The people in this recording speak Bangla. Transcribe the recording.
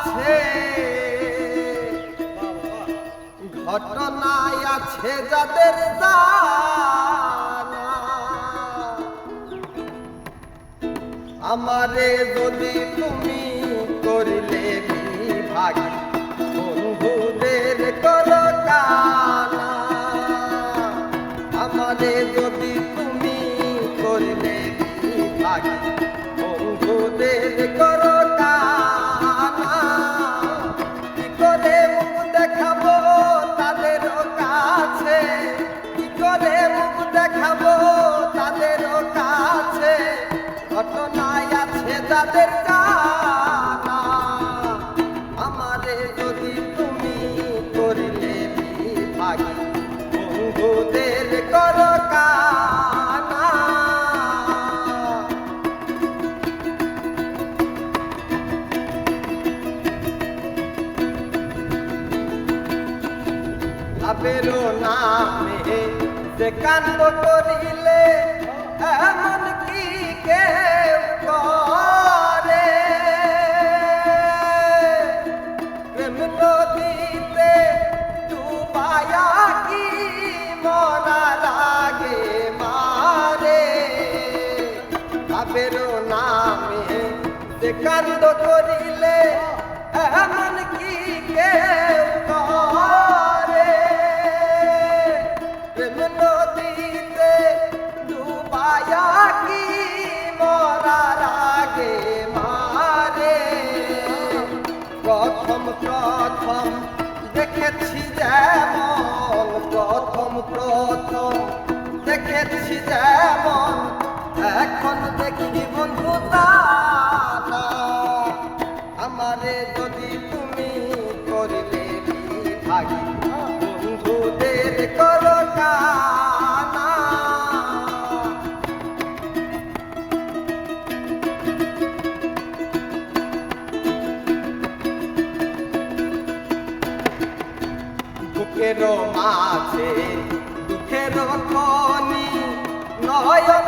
আছে। ঘটনায় আছে যাদের জানা। আমারে যদি তুমি করিলে বিভাগ বন্ধুদের করো আমারে যদি তুমি করিলে বিভাগ লাভেরও নামে সে কাণ্ড করিলে এমন নামে সে কাণ্ড করিলে এমন কি কেউ করে? প্রেম নদীতে ডুবায়া কি মরার আগে মারে? প্রথম প্রথম দেখেছি যেমন, প্রথম প্রথম দেখেছি যেমন আমারে যদি তুমি করিলে বিভাগী বন্ধুদের করো কানা বুকের মাঝে দুঃখের খনি হইল